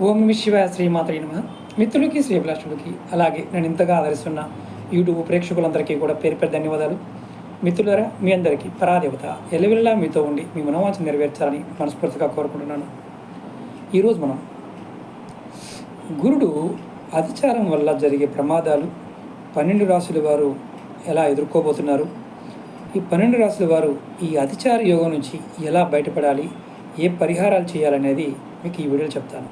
ఓం నమ శివాయ శ్రీమాతరి నమ. మిత్రులకి శ్రీభిలాషులకి అలాగే నేను ఇంతగా ఆదరిస్తున్న యూట్యూబ్ ప్రేక్షకులందరికీ కూడా పేరు పేరు ధన్యవాదాలు. మిత్రులరా మీ అందరికీ పరాదేవత ఎలవిల్లా మీతో ఉండి మీ మనోవాంఛ నెరవేర్చాలని మనస్ఫూర్తిగా కోరుకుంటున్నాను. ఈరోజు మనం గురుడు అతిచారం వల్ల జరిగే ప్రమాదాలు పన్నెండు రాసుల వారు ఎలా ఎదుర్కోబోతున్నారు? ఈ పన్నెండు రాసుల వారు ఈ అతిచార యోగం నుంచి ఎలా బయటపడాలి? ఏ పరిహారాలు చేయాలనేది మీకు ఈ వీడియోలో చెప్తాను.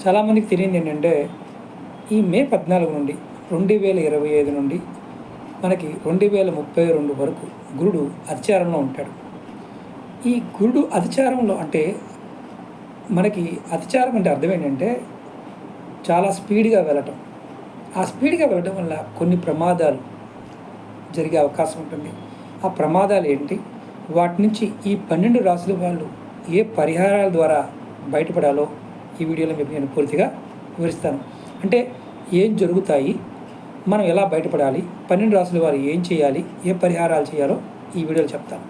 చాలామందికి తెలియదు ఏంటంటే ఈ మే పద్నాలుగు నుండి రెండు వేల ఇరవై ఐదు నుండి మనకి రెండు వేల ముప్పై రెండు వరకు గురుడు అతిచారంలో ఉంటాడు. ఈ గురుడు అతిచారంలో అంటే మనకి అతిచారం అంటే అర్థం ఏంటంటే చాలా స్పీడ్గా వెళ్ళటం. ఆ స్పీడ్గా వెళ్ళటం వల్ల కొన్ని ప్రమాదాలు జరిగే అవకాశం ఉంటుంది. ఆ ప్రమాదాలు ఏంటి? వాటి నుంచి ఈ పన్నెండు రాసుల వాళ్ళు ఏ పరిహారాల ద్వారా బయటపడాలో ఈ వీడియోలో మీకు నేను పూర్తిగా వివరిస్తాను. అంటే ఏం జరుగుతాయి మనం ఎలా బయటపడాలి పన్నెండు రాసుల వారు ఏం చేయాలి ఏ పరిహారాలు చేయాలో ఈ వీడియోలో చెప్తాను.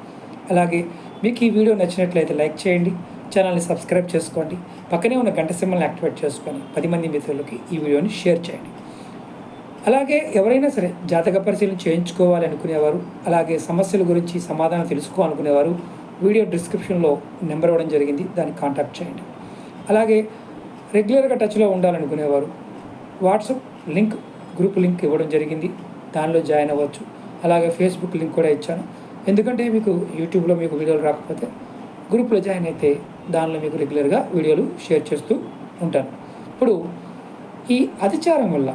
అలాగే మీకు ఈ వీడియో నచ్చినట్లయితే లైక్ చేయండి ఛానల్ని సబ్స్క్రైబ్ చేసుకోండి పక్కనే ఉన్న గంట సింబల్ని యాక్టివేట్ చేసుకొని పది మంది మిత్రులకి ఈ వీడియోని షేర్ చేయండి. అలాగే ఎవరైనా సరే జాతక పరిశీలన చేయించుకోవాలి అనుకునేవారు అలాగే సమస్యల గురించి సమాధానం తెలుసుకోవాలనుకునేవారు వీడియో డిస్క్రిప్షన్లో నెంబర్ ఇవ్వడం జరిగింది దాన్ని కాంటాక్ట్ చేయండి. అలాగే రెగ్యులర్గా టచ్లో ఉండాలనుకునేవారు. వాట్సాప్ లింక్ గ్రూప్ లింక్ ఇవ్వడం జరిగింది. దానిలో జాయిన్ అవ్వచ్చు. అలాగే ఫేస్బుక్ లింక్ కూడా ఇచ్చాను. ఎందుకంటే మీకు యూట్యూబ్లో మీకు వీడియోలు రాకపోతే గ్రూప్లో జాయిన్ అయితే దానిలో మీకు రెగ్యులర్గా వీడియోలు షేర్ చేస్తూ ఉంటాను. ఇప్పుడు ఈ అతిచారం వల్ల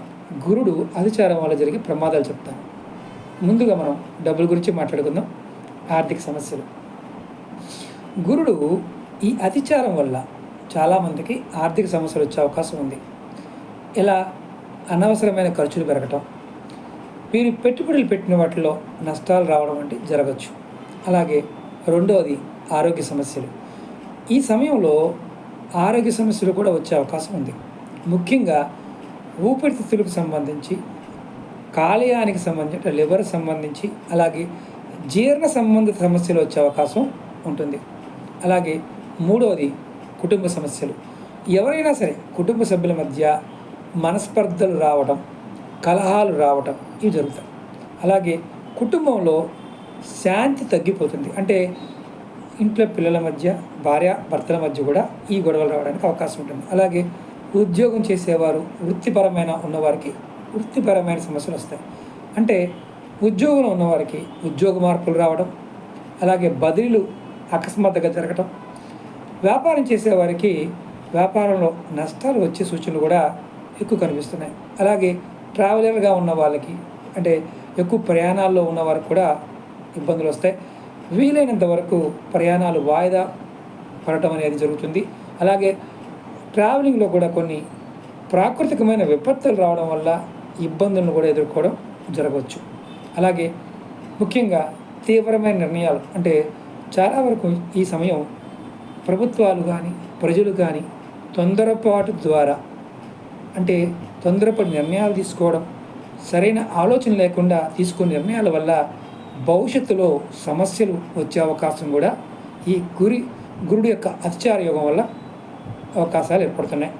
గురుడు అతిచారం వల్ల జరిగే ప్రమాదాలు చెప్తాను. ముందుగా మనం డబ్బుల గురించి మాట్లాడుకుందాం. ఆర్థిక సమస్యలు. గురుడు ఈ అతిచారం వల్ల చాలామందికి ఆర్థిక సమస్యలు వచ్చే అవకాశం ఉంది. ఇలా అనవసరమైన ఖర్చులు పెరగటం మీరు పెట్టుబడులు పెట్టిన వాటిలో నష్టాలు రావడం వంటి జరగచ్చు. అలాగే రెండవది ఆరోగ్య సమస్యలు. ఈ సమయంలో ఆరోగ్య సమస్యలు కూడా వచ్చే అవకాశం ఉంది. ముఖ్యంగా ఊపిరితిత్తులకు సంబంధించి కాలేయానికి సంబంధించి లివర్ సంబంధించి అలాగే జీర్ణ సంబంధిత సమస్యలు వచ్చే అవకాశం ఉంటుంది. అలాగే మూడవది కుటుంబ సమస్యలు. ఎవరైనా సరే కుటుంబ సభ్యుల మధ్య మనస్పర్ధలు రావటం కలహాలు రావటం ఇవి జరుగుతాయి. అలాగే కుటుంబంలో శాంతి తగ్గిపోతుంది. అంటే ఇంట్లో పిల్లల మధ్య భార్య భర్తల మధ్య కూడా ఈ గొడవలు రావడానికి అవకాశం ఉంటుంది. అలాగే ఉద్యోగం చేసేవారు వృత్తిపరమైన ఉన్నవారికి వృత్తిపరమైన సమస్యలు వస్తాయి. అంటే ఉద్యోగంలో ఉన్నవారికి ఉద్యోగ మార్పులు రావడం అలాగే బదిలీలు అకస్మాత్తుగా జరగటం వ్యాపారం చేసేవారికి వ్యాపారంలో నష్టాలు వచ్చే సూచనలు కూడా ఎక్కువ కనిపిస్తున్నాయి. అలాగే ట్రావెలర్గా ఉన్న వాళ్ళకి అంటే ఎక్కువ ప్రయాణాల్లో ఉన్న వారికి కూడా ఇబ్బందులు వస్తాయి. వీలైనంత వరకు ప్రయాణాలు వాయిదా పడటం అనేది జరుగుతుంది. అలాగే ట్రావెలింగ్లో కూడా కొన్ని ప్రాకృతికమైన విపత్తులు రావడం వల్ల ఇబ్బందులను కూడా ఎదుర్కోవడం జరగవచ్చు. అలాగే ముఖ్యంగా తీవ్రమైన నిర్ణయాలు అంటే చాలా వరకు ఈ సమయం ప్రభుత్వాలు కానీ ప్రజలు కానీ తొందరపాటు ద్వారా అంటే తొందరపడి నిర్ణయాలు తీసుకోవడం సరైన ఆలోచన లేకుండా తీసుకునే నిర్ణయాల వల్ల భవిష్యత్తులో సమస్యలు వచ్చే అవకాశం కూడా ఈ గురి గురుడు యొక్క అతిచార యోగం వల్ల అవకాశాలు ఏర్పడుతున్నాయి.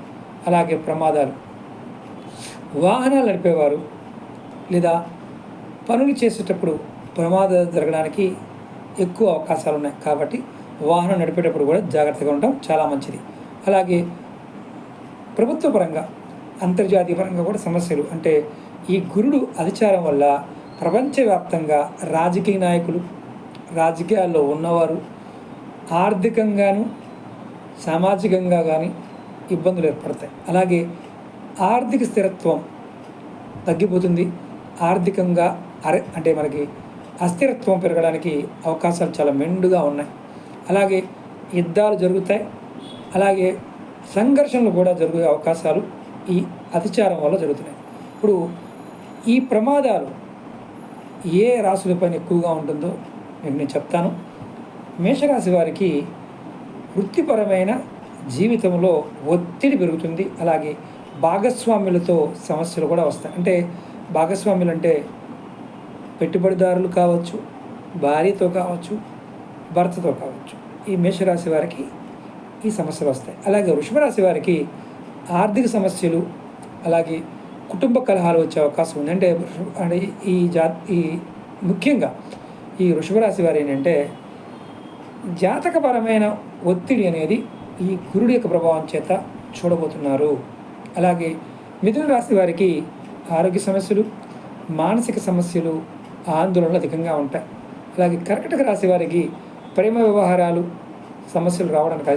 అలాగే ప్రమాదాలు. వాహనాలు నడిపేవారు లేదా పనులు చేసేటప్పుడు ప్రమాదాలు జరగడానికి ఎక్కువ అవకాశాలు ఉన్నాయి కాబట్టి వాహనం నడిపేటప్పుడు కూడా జాగ్రత్తగా ఉండటం చాలా మంచిది. అలాగే ప్రభుత్వ పరంగా అంతర్జాతీయ పరంగా కూడా సమస్యలు. అంటే ఈ గురుడు అధిచారం వల్ల ప్రపంచవ్యాప్తంగా రాజకీయ నాయకులు రాజకీయాల్లో ఉన్నవారు ఆర్థికంగాను సామాజికంగా కానీ ఇబ్బందులు ఏర్పడతాయి. అలాగే ఆర్థిక స్థిరత్వం తగ్గిపోతుంది. ఆర్థికంగా అరే అంటే మనకి అస్థిరత్వం పెరగడానికి అవకాశాలు చాలా మెండుగా ఉన్నాయి. అలాగే యుద్ధాలు జరుగుతాయి. అలాగే సంఘర్షణలు కూడా జరిగే అవకాశాలు ఈ అతిచారం వల్ల జరుగుతున్నాయి. ఇప్పుడు ఈ ప్రమాదాలు ఏ రాశులపైన ఎక్కువగా ఉంటుందో నేను నేను చెప్తాను. మేషరాశి వారికి వృత్తిపరమైన జీవితంలో ఒత్తిడి పెరుగుతుంది. అలాగే భాగస్వాములతో సమస్యలు కూడా వస్తాయి. అంటే భాగస్వాములు అంటే పెట్టుబడిదారులు కావచ్చు భార్యతో కావచ్చు భర్తతో కావచ్చు ఈ మేషరాశి వారికి ఈ సమస్యలు వస్తాయి. అలాగే వృషభరాశి వారికి ఆర్థిక సమస్యలు అలాగే కుటుంబ కలహాలు వచ్చే అవకాశం ఉంది. అంటే అంటే ఈ జా ఈ ముఖ్యంగా ఈ వృషభరాశి వారు ఏంటంటే జాతకపరమైన ఒత్తిడి అనేది ఈ గురుడి యొక్క ప్రభావం చేత చూడబోతున్నారు. అలాగే మిథున రాశి వారికి ఆరోగ్య సమస్యలు మానసిక సమస్యలు ఆందోళనలు అధికంగా ఉంటాయి. అలాగే కర్కటక రాశి వారికి ప్రేమ వ్యవహారాలు సమస్యలు రావడానికి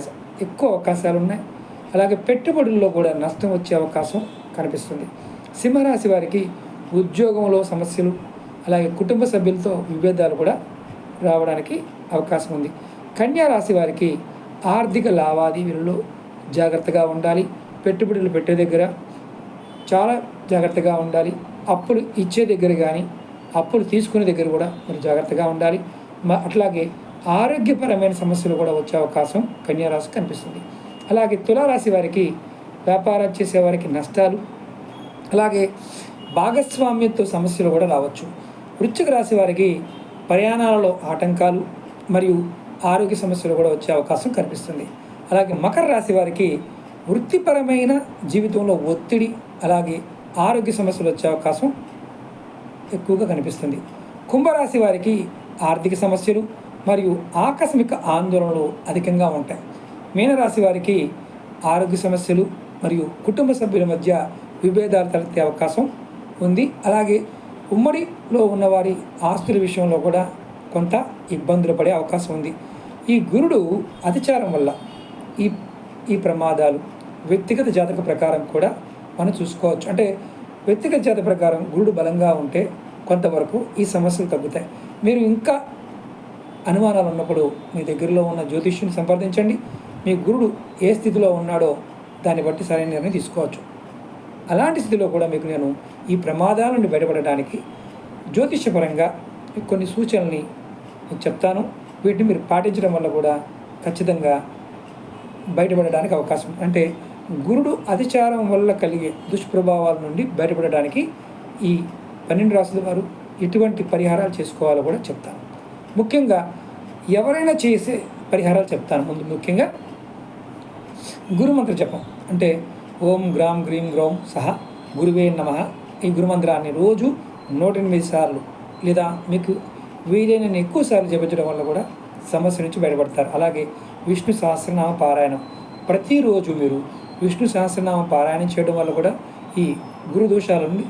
ఎక్కువ అవకాశాలు ఉన్నాయి. అలాగే పెట్టుబడుల్లో కూడా నష్టం వచ్చే అవకాశం కనిపిస్తుంది. సింహరాశి వారికి ఉద్యోగంలో సమస్యలు అలాగే కుటుంబ సభ్యులతో విభేదాలు కూడా రావడానికి అవకాశం ఉంది. కన్యా రాశి వారికి ఆర్థిక లావాదేవీలలో జాగ్రత్తగా ఉండాలి. పెట్టుబడులు పెట్టే దగ్గర చాలా జాగ్రత్తగా ఉండాలి. అప్పులు ఇచ్చే దగ్గర కానీ అప్పులు తీసుకునే దగ్గర కూడా మీరు జాగ్రత్తగా ఉండాలి. అట్లాగే ఆరోగ్యపరమైన సమస్యలు కూడా వచ్చే అవకాశం కన్యారాశి కనిపిస్తుంది. అలాగే తులారాశి వారికి వ్యాపారం చేసేవారికి నష్టాలు అలాగే భాగస్వామ్యంతో సమస్యలు కూడా రావచ్చు. వృశ్చిక రాశి వారికి ప్రయాణాలలో ఆటంకాలు మరియు ఆరోగ్య సమస్యలు కూడా వచ్చే అవకాశం కనిపిస్తుంది. అలాగే మకర రాశి వారికి వృత్తిపరమైన జీవితంలో ఒత్తిడి అలాగే ఆరోగ్య సమస్యలు వచ్చే అవకాశం ఎక్కువగా కనిపిస్తుంది. కుంభరాశి వారికి ఆర్థిక సమస్యలు మరియు ఆకస్మిక ఆందోళనలు అధికంగా ఉంటాయి. మీనరాశి వారికి ఆరోగ్య సమస్యలు మరియు కుటుంబ సభ్యుల మధ్య విభేదాలు తలెత్తే అవకాశం ఉంది. అలాగే ఉమ్మడిలో ఉన్నవారి ఆస్తుల విషయంలో కూడా కొంత ఇబ్బందులు పడే అవకాశం ఉంది. ఈ గురుడు అతిచారం వల్ల ఈ ఈ ప్రమాదాలు వ్యక్తిగత జాతక ప్రకారం కూడా మనం చూసుకోవచ్చు. అంటే వ్యక్తిగత జాతక ప్రకారం గురుడు బలంగా ఉంటే కొంతవరకు ఈ సమస్యలు తగ్గుతాయి. మీరు ఇంకా అనుమానాలు ఉన్నప్పుడు మీ దగ్గరలో ఉన్న జ్యోతిష్యుని సంప్రదించండి. మీ గురుడు ఏ స్థితిలో ఉన్నాడో దాన్ని బట్టి సరైన నిర్ణయం తీసుకోవచ్చు. అలాంటి స్థితిలో కూడా మీకు నేను ఈ ప్రమాదాల నుండి బయటపడడానికి జ్యోతిష్యపరంగా కొన్ని సూచనల్ని మీకు చెప్తాను. వీటిని మీరు పాటించడం వల్ల కూడా ఖచ్చితంగా బయటపడడానికి అవకాశం అంటే గురుడు అతిచారం వల్ల కలిగే దుష్ప్రభావాల నుండి బయటపడడానికి ఈ పన్నెండు రాసుల వారు ఎటువంటి పరిహారాలు చేసుకోవాలో కూడా చెప్తాను. ముఖ్యంగా ఎవరైనా చేసే పరిహారాలు చెప్తాను. ముందు ముఖ్యంగా గురుమంత్ర జపం. అంటే ఓం గ్రాం గ్రీం గ్రౌం సహా గురువే నమ. ఈ గురుమంత్రాన్ని రోజు నూట ఎనిమిది సార్లు లేదా మీకు వీలైన ఎక్కువ సార్లు జపించడం వల్ల కూడా సమస్య నుంచి బయటపడతారు. అలాగే విష్ణు సహస్రనామ పారాయణం. ప్రతిరోజు మీరు విష్ణు సహస్రనామ పారాయణం చేయడం వల్ల కూడా ఈ గురు దోషాల నుండి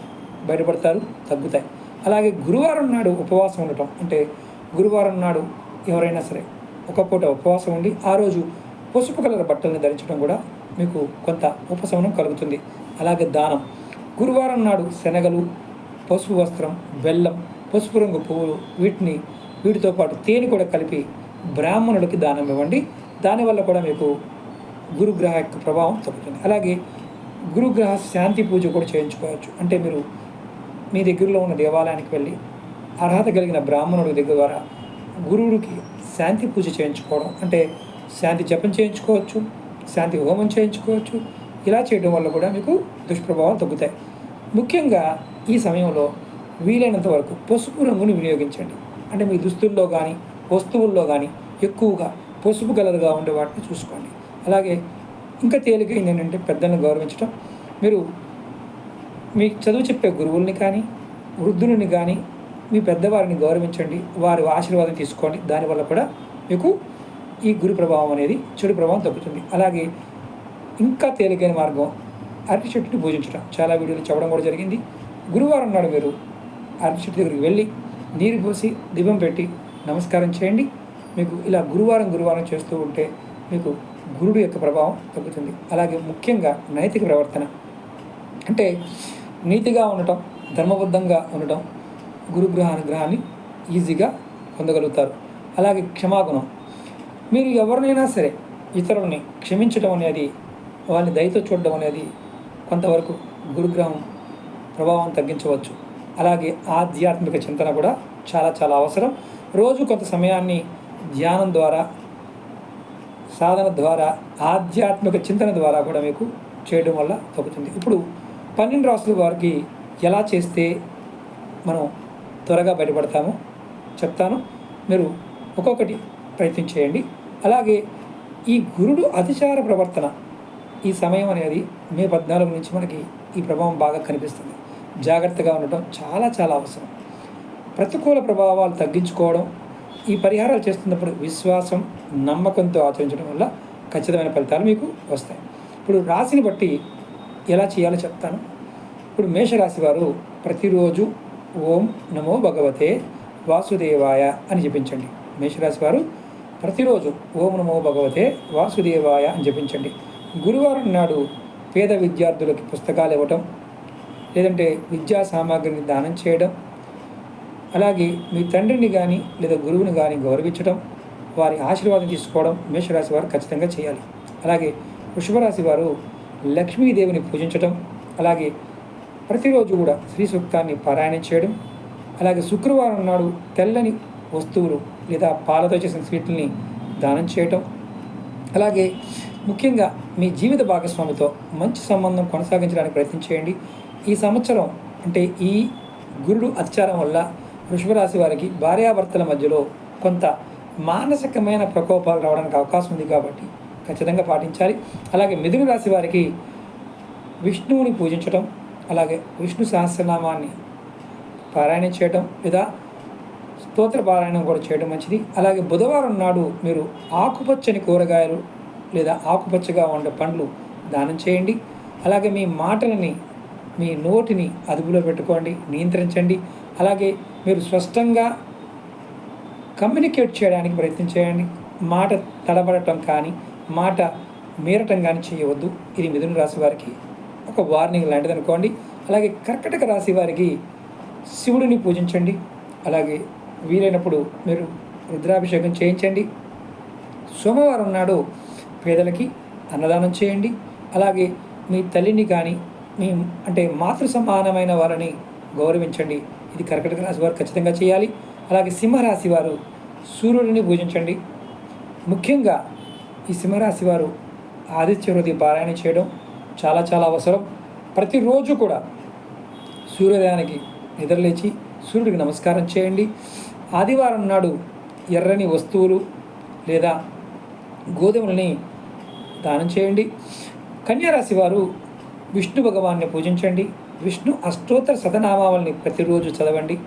బయటపడతారు తగ్గుతాయి. అలాగే గురువారం నాడు ఉపవాసం ఉండటం. అంటే గురువారం నాడు ఎవరైనా సరే ఒక పూట ఉపవాసం ఉండి ఆ రోజు పసుపు కలర్ బట్టలను ధరించడం కూడా మీకు కొంత ఉపశమనం కలుగుతుంది. అలాగే దానం. గురువారం నాడు శనగలు పసుపు వస్త్రం బెల్లం పసుపు రంగు పువ్వులు వీటిని వీటితో పాటు తేనె కూడా కలిపి బ్రాహ్మణుడికి దానం ఇవ్వండి. దానివల్ల కూడా మీకు గురుగ్రహ యొక్క ప్రభావం తగ్గుతుంది. అలాగే గురుగ్రహ శాంతి పూజ కూడా చేయించుకోవచ్చు. అంటే మీరు మీ దగ్గరలో ఉన్న దేవాలయానికి వెళ్ళి అర్హత కలిగిన బ్రాహ్మణుడి దగ్గర ద్వారా గురువుడికి శాంతి పూజ చేయించుకోవడం అంటే శాంతి జపం చేయించుకోవచ్చు శాంతి హోమం చేయించుకోవచ్చు ఇలా చేయడం వల్ల కూడా మీకు దుష్ప్రభావాలు తగ్గుతాయి. ముఖ్యంగా ఈ సమయంలో వీలైనంత వరకు పసుపు రంగుని వినియోగించండి. అంటే మీ దుస్తుల్లో కానీ వస్తువుల్లో కానీ ఎక్కువగా పసుపు కలర్గా ఉండే వాటిని చూసుకోండి. అలాగే ఇంకా తేలికైంది ఏంటంటే పెద్దలను గౌరవించడం మీరు మీకు చదువు చెప్పే గురువుల్ని కానీ వృద్ధులని కానీ మీ పెద్దవారిని గౌరవించండి వారి ఆశీర్వాదం తీసుకోండి. దానివల్ల కూడా మీకు ఈ గురు ప్రభావం అనేది చెడు ప్రభావం తగ్గుతుంది. అలాగే ఇంకా తేలికైన మార్గం అరటి చెట్టుని పూజించడం చాలా వీడియోలు చెప్పడం కూడా జరిగింది. గురువారం నాడు మీరు అరటి చెట్టు దగ్గరికి వెళ్ళి నీరు పోసి దీపం పెట్టి నమస్కారం చేయండి. మీకు ఇలా గురువారం గురువారం చేస్తూ ఉంటే మీకు గురుడు యొక్క ప్రభావం తగ్గుతుంది. అలాగే ముఖ్యంగా నైతిక ప్రవర్తన. అంటే నీతిగా ఉండటం ధర్మబద్ధంగా ఉండటం గురుగ్రహ అనుగ్రహాన్ని ఈజీగా పొందగలుగుతారు. అలాగే క్షమాగుణం. మీరు ఎవరినైనా సరే ఇతరుల్ని క్షమించడం అనేది వాళ్ళని దయతో చూడడం అనేది కొంతవరకు గురుగ్రహం ప్రభావం తగ్గించవచ్చు. అలాగే ఆధ్యాత్మిక చింతన కూడా చాలా చాలా అవసరం. రోజు కొంత సమయాన్ని ధ్యానం ద్వారా సాధన ద్వారా ఆధ్యాత్మిక చింతన ద్వారా కూడా మీకు చేయడం వల్ల తగ్గుతుంది. ఇప్పుడు పన్నెండు రాసుల వారికి ఎలా చేస్తే మనం త్వరగా బయటపడతామో. చెప్తాను. మీరు ఒక్కొక్కటి ప్రయత్నం చేయండి. అలాగే ఈ గురుడు అతిచార ప్రవర్తన ఈ సమయం అనేది మే పద్నాలుగు నుంచి మనకి ఈ ప్రభావం బాగా కనిపిస్తుంది. జాగ్రత్తగా ఉండటం చాలా చాలా అవసరం. ప్రతికూల ప్రభావాలు తగ్గించుకోవడం ఈ పరిహారాలు చేస్తున్నప్పుడు విశ్వాసం నమ్మకంతో ఆచరించడం వల్ల ఖచ్చితమైన ఫలితాలు మీకు వస్తాయి. ఇప్పుడు రాశిని బట్టి ఎలా చేయాలో చెప్తాను. ఇప్పుడు మేషరాశి వారు ప్రతిరోజు ఓం నమో భగవతే వాసుదేవాయ అని జపించండి. మేషరాశి వారు ప్రతిరోజు ఓం నమో భగవతే వాసుదేవాయ అని జపించండి. గురువారం నాడు పేద విద్యార్థులకి పుస్తకాలు ఇవ్వటం లేదంటే విద్యా సామాగ్రిని దానం చేయడం అలాగే మీ తండ్రిని కానీ లేదా గురువుని కానీ గౌరవించడం వారి ఆశీర్వాదం తీసుకోవడం మేషరాశి వారు ఖచ్చితంగా చేయాలి. అలాగే వృషభరాశి వారు లక్ష్మీదేవిని పూజించడం అలాగే ప్రతిరోజు కూడా శ్రీ సూక్తాన్ని పారాయణం చేయడం అలాగే శుక్రవారం నాడు తెల్లని వస్తువులు లేదా పాలతో చేసిన స్వీట్లని దానం చేయటం అలాగే ముఖ్యంగా మీ జీవిత భాగస్వామితో మంచి సంబంధం కొనసాగించడానికి ప్రయత్నం చేయండి. ఈ సంవత్సరం అంటే ఈ గురుడు అత్యారం వల్ల వృషభరాశి వారికి భార్యాభర్తల మధ్యలో కొంత మానసికమైన ప్రకోపాలు రావడానికి అవకాశం ఉంది కాబట్టి ఖచ్చితంగా పాటించాలి. అలాగే మిథున రాశి వారికి విష్ణువుని పూజించటం అలాగే విష్ణు సహస్రనామాన్ని పారాయణం చేయటం లేదా స్తోత్ర పారాయణం కూడా చేయడం మంచిది. అలాగే బుధవారం నాడు మీరు ఆకుపచ్చని కూరగాయలు లేదా ఆకుపచ్చగా ఉండే పండ్లు దానం చేయండి. అలాగే మీ మాటలని మీ నోటిని అదుపులో పెట్టుకోండి నియంత్రించండి. అలాగే మీరు స్పష్టంగా కమ్యూనికేట్ చేయడానికి ప్రయత్నం చేయండి. మాట తడబడటం కానీ మాట మీరటం కానీ చేయవద్దు. ఇది మిథున రాశి వారికి ఒక వార్నింగ్ లాంటిది అనుకోండి. అలాగే కర్కటక రాశి వారికి శివుడిని పూజించండి. అలాగే వీలైనప్పుడు మీరు రుద్రాభిషేకం చేయించండి. సోమవారం నాడు పేదలకి అన్నదానం చేయండి. అలాగే మీ తల్లిని కానీ మీ అంటే మాతృ సమానమైన వారిని గౌరవించండి. ఇది కర్కటక రాశి వారు ఖచ్చితంగా చేయాలి. అలాగే సింహరాశి వారు సూర్యుడిని పూజించండి. ముఖ్యంగా ఈ సింహరాశి వారు ఆదిత్య హృదయ పారాయణ చేయడం చాలా చాలా అవసరం. ప్రతిరోజు కూడా సూర్యోదయానికి నిద్రలేచి సూర్యుడికి నమస్కారం చేయండి. ఆదివారం నాడు ఎర్రని వస్తువులు లేదా గోధుమల్ని దానం చేయండి. కన్యారాశి వారు విష్ణు భగవాన్ని పూజించండి. విష్ణు అష్టోత్తర శతనామావల్ని ప్రతిరోజు చదవండి.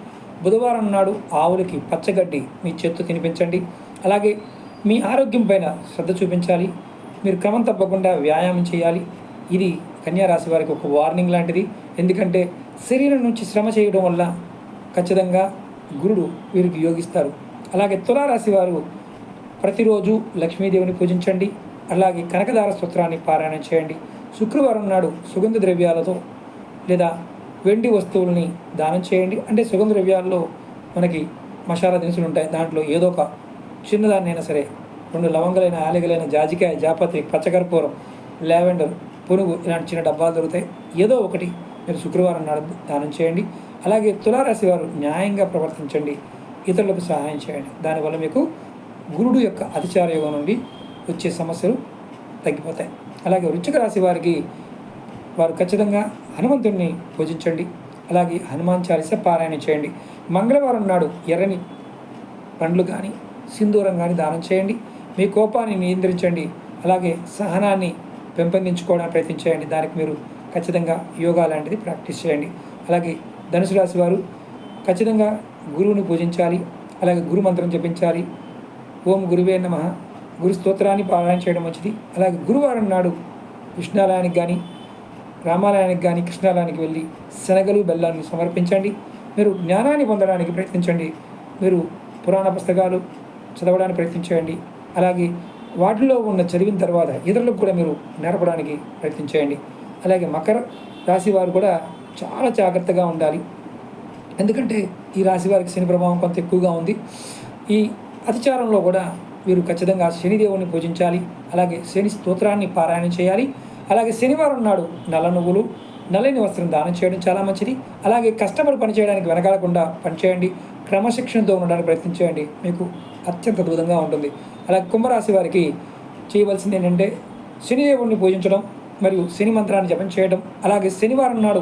బుధవారం నాడు ఆవులకి పచ్చగడ్డి మీ చేత్తో తినిపించండి. అలాగే మీ ఆరోగ్యం పైన శ్రద్ధ చూపించాలి. మీరు క్రమం తప్పకుండా వ్యాయామం చేయాలి. ఇది కన్యారాశి వారికి ఒక వార్నింగ్ లాంటిది. ఎందుకంటే శరీరం నుంచి శ్రమ చేయడం వల్ల ఖచ్చితంగా గురుడు వీరికి యోగిస్తారు. అలాగే తులారాశి వారు ప్రతిరోజు లక్ష్మీదేవిని పూజించండి. అలాగే కనకదార స్తోత్రాన్ని పారాయణం చేయండి. శుక్రవారం నాడు సుగంధ ద్రవ్యాలతో లేదా వెండి వస్తువుల్ని దానం చేయండి. అంటే సుగంధ ద్రవ్యాల్లో మనకి మసాలా దినుసులు ఉంటాయి. దాంట్లో ఏదో ఒక చిన్నదాన్నైనా సరే రెండు లవంగలైన ఆలిగలైన జాజికాయ జాపత్రి పచ్చకర్పూరం లావెండర్ పునుగు ఇలాంటి చిన్న డబ్బాలు దొరుకుతాయి. ఏదో ఒకటి మీరు శుక్రవారం నాడు దానం చేయండి. అలాగే తులారాశి వారు న్యాయంగా ప్రవర్తించండి. ఇతరులకు సహాయం చేయండి. దానివల్ల మీకు గురుడు యొక్క అతిచార యోగం నుండి వచ్చే సమస్యలు తగ్గిపోతాయి. అలాగే వృచ్చిక రాశి వారికి వారు ఖచ్చితంగా హనుమంతుడిని పూజించండి. అలాగే హనుమాన్ చాలీస పారాయణ చేయండి. మంగళవారం నాడు ఎర్రని పండ్లు కానీ సింధూరం కానీ దానం చేయండి. మీ కోపాన్ని నియంత్రించండి. అలాగే సహనాన్ని పెంపొందించుకోవడానికి ప్రయత్నించేయండి దానికి మీరు ఖచ్చితంగా యోగా లాంటిది ప్రాక్టీస్ చేయండి. అలాగే ధనుసు రాశి వారు ఖచ్చితంగా గురువుని పూజించాలి. అలాగే గురు మంత్రం జపించాలి. ఓం గురువే నమ. గురు స్తోత్రాన్ని పారాయణ చేయడం మంచిది. అలాగే గురువారం నాడు కృష్ణాలయానికి కానీ రామాలయానికి కానీ కృష్ణాలయానికి వెళ్ళి శనగలు బెల్లాన్ని సమర్పించండి. మీరు జ్ఞానాన్ని పొందడానికి ప్రయత్నించండి. మీరు పురాణ పుస్తకాలు చదవడానికి ప్రయత్నించండి అలాగే వాటిలో ఉన్న చదివిన తర్వాత ఇతరులకు కూడా మీరు నేర్పడానికి ప్రయత్నించేయండి అలాగే మకర రాశి వారు కూడా చాలా జాగ్రత్తగా ఉండాలి. ఎందుకంటే ఈ రాశి వారికి శని ప్రభావం కొంత ఎక్కువగా ఉంది. ఈ అతిచారంలో కూడా వీరు ఖచ్చితంగా శనిదేవుని పూజించాలి. అలాగే శని స్తోత్రాన్ని పారాయణం చేయాలి. అలాగే శనివారం నాడు నల్ల నువ్వులు నల్లని వస్త్రం దానం చేయడం చాలా మంచిది. అలాగే కష్టపడి పనిచేయడానికి వెనకాడకుండా పనిచేయండి. క్రమశిక్షణతో ఉండడానికి ప్రయత్నించేయండి మీకు అత్యంత అద్భుతంగా ఉంటుంది. అలాగే కుంభరాశి వారికి చేయవలసింది ఏంటంటే శనిదేవుడిని పూజించడం మరియు శని మంత్రాన్ని జపం చేయడం అలాగే శనివారం నాడు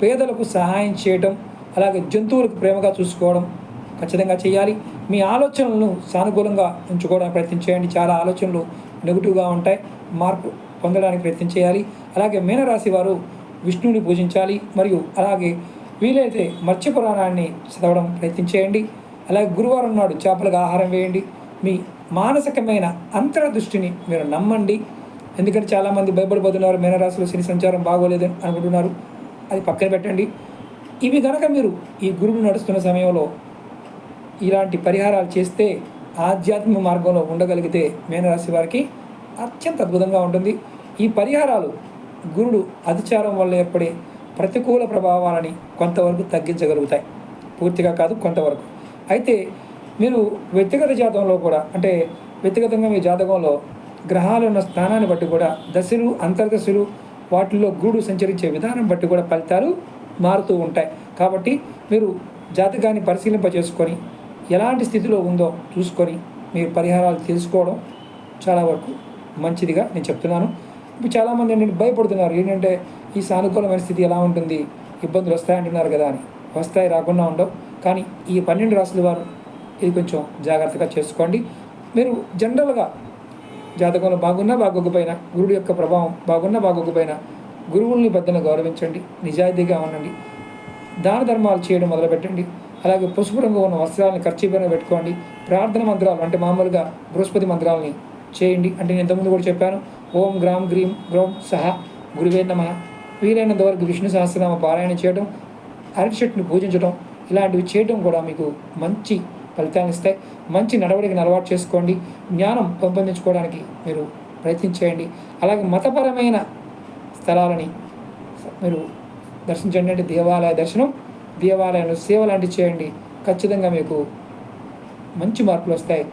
పేదలకు సహాయం చేయడం అలాగే జంతువులకు ప్రేమగా చూసుకోవడం ఖచ్చితంగా చేయాలి. మీ ఆలోచనలను సానుకూలంగా ఉంచుకోవడానికి ప్రయత్నం చేయండి. చాలా ఆలోచనలు నెగిటివ్గా ఉంటాయి. మార్పు పొందడానికి ప్రయత్నం చేయాలి. అలాగే మీనరాశి వారు విష్ణువుని పూజించాలి మరియు అలాగే వీలైతే మత్స్య పురాణాన్ని చదవడం ప్రయత్నం చేయండి అలాగే గురువారం నాడు చేపలకు ఆహారం వేయండి. మీ మానసికమైన అంతర్దృష్టిని మీరు నమ్మండి. ఎందుకంటే చాలామంది భయపడిపోతున్నారు మీనరాశిలో శని సంచారం బాగోలేదు అనుకుంటున్నారు. అది పక్కన పెట్టండి. ఇవి కనుక మీరు ఈ గురువు నడుస్తున్న సమయంలో ఇలాంటి పరిహారాలు చేస్తే ఆధ్యాత్మిక మార్గంలో ఉండగలిగితే మీనరాశి వారికి అత్యంత అద్భుతంగా ఉంటుంది. ఈ పరిహారాలు గురుడు అధిచారం వల్ల ఏర్పడే ప్రతికూల ప్రభావాలని కొంతవరకు తగ్గించగలుగుతాయి. పూర్తిగా కాదు కొంతవరకు. అయితే మీరు వ్యక్తిగత జాతకంలో కూడా అంటే వ్యక్తిగతంగా మీ జాతకంలో గ్రహాలు ఉన్న స్థానాన్ని బట్టి కూడా దశలు అంతర్దశలు వాటిల్లో గూడు సంచరించే విధానం బట్టి కూడా ఫలితాలు మారుతూ ఉంటాయి. కాబట్టి మీరు జాతకాన్ని పరిశీలింప చేసుకొని ఎలాంటి స్థితిలో ఉందో చూసుకొని మీరు పరిహారాలు తెలుసుకోవడం చాలా వరకు మంచిదిగా నేను చెప్తున్నాను. ఇప్పుడు చాలామంది ఏంటంటే భయపడుతున్నారు. ఏంటంటే ఈ సానుకూలమైన స్థితి ఎలా ఉంటుంది? ఇబ్బందులు వస్తాయంటున్నారు కదా అని. వస్తాయి రాకుండా ఉండవు. కానీ ఈ పన్నెండు రాసుల వారు ఇది కొంచెం జాగ్రత్తగా చేసుకోండి. మీరు జనరల్గా జాతకంలో బాగున్నా బాగోకపోయినా గురుడు యొక్క ప్రభావం బాగున్నా బాగోకపోయినా గురువుల్ని బద్దను గౌరవించండి. నిజాయితీగా ఉండండి. దాన ధర్మాలు చేయడం మొదలుపెట్టండి. అలాగే పసుపు రంగు ఉన్న వస్త్రాలను ఖర్చు పైన పెట్టుకోండి. ప్రార్థన మంత్రాలు అంటే మామూలుగా బృహస్పతి మంత్రాలని చేయండి. అంటే నేను ఇంతకుముందు కూడా చెప్పాను ఓం గ్రామ్ గ్రీం గ్రౌం సహా గురువే నమ. వీలైనంత వరకు విష్ణు సహస్రనామ పారాయణ చేయడం అరటి చెట్టుని పూజించడం ఇలాంటివి చేయడం కూడా మీకు మంచి ఫలితాలను ఇస్తాయి. మంచి నడవడికను అలవాటు చేసుకోండి. జ్ఞానం పెంపొందించుకోవడానికి మీరు ప్రయత్నించేయండి అలాగే మతపరమైన స్థలాలని మీరు దర్శించండి. అంటే దేవాలయ దర్శనం దేవాలయంలో సేవ లాంటివి చేయండి. ఖచ్చితంగా మీకు మంచి మార్పులు వస్తాయి.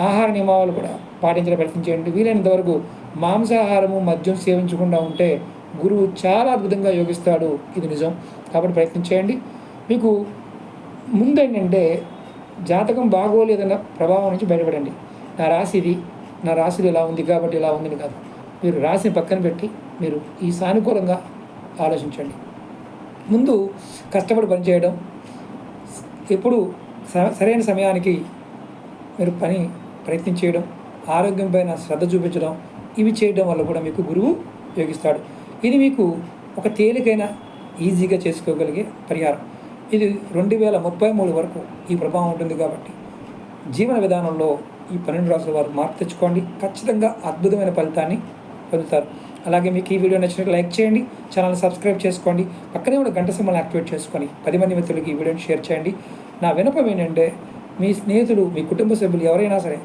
ఆహార నియమాలు కూడా పాటించడం ప్రయత్నం చేయండి వీలైనంత వరకు మాంసాహారము మద్యం సేవించకుండా ఉంటే గురువు చాలా అద్భుతంగా యోగిస్తాడు. ఇది నిజం. కాబట్టి ప్రయత్నం చేయండి. మీకు ముందేంటంటే జాతకం బాగోలేదన్న ప్రభావం నుంచి బయటపడండి. నా రాశి ఇది. నా రాశిలో ఇలా ఉంది కాబట్టి ఇలా ఉందని కాదు. మీరు రాశిని పక్కన పెట్టి మీరు ఈ సానుకూలంగా ఆలోచించండి. ముందు కష్టపడి పనిచేయడం. ఎప్పుడు స- సరైన సమయానికి మీరు పని ప్రయత్నం చేయడం ఆరోగ్యం పైన శ్రద్ధ చూపించడం ఇవి చేయడం వల్ల కూడా మీకు గురువు ఉపయోగిస్తాడు ఇది మీకు ఒక తేలికైన ఈజీగా చేసుకోగలిగే పరిహారం. ఇది రెండు వేల ముప్పై మూడు వరకు ఈ ప్రభావం ఉంటుంది కాబట్టి జీవన విధానంలో ఈ పన్నెండు రాసుల వారు మార్పు తెచ్చుకోండి. ఖచ్చితంగా అద్భుతమైన ఫలితాన్ని పొందుతారు. అలాగే మీకు ఈ వీడియో నచ్చినట్టు లైక్ చేయండి ఛానల్ సబ్స్క్రైబ్ చేసుకోండి పక్కనే ఉన్న గంట సింబల్ యాక్టివేట్ చేసుకొని పది మంది మిత్రులకి ఈ వీడియోని షేర్ చేయండి. నా వినపం ఏంటంటే మీ స్నేహితులు మీ కుటుంబ సభ్యులు ఎవరైనా సరే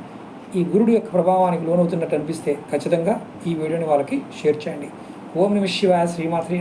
ఈ గురుడు యొక్క ప్రభావానికి లోనవుతున్నట్టు అనిపిస్తే ఖచ్చితంగా ఈ వీడియోని వాళ్ళకి షేర్ చేయండి. ఓం నమ శివాయ శ్రీమాత్రే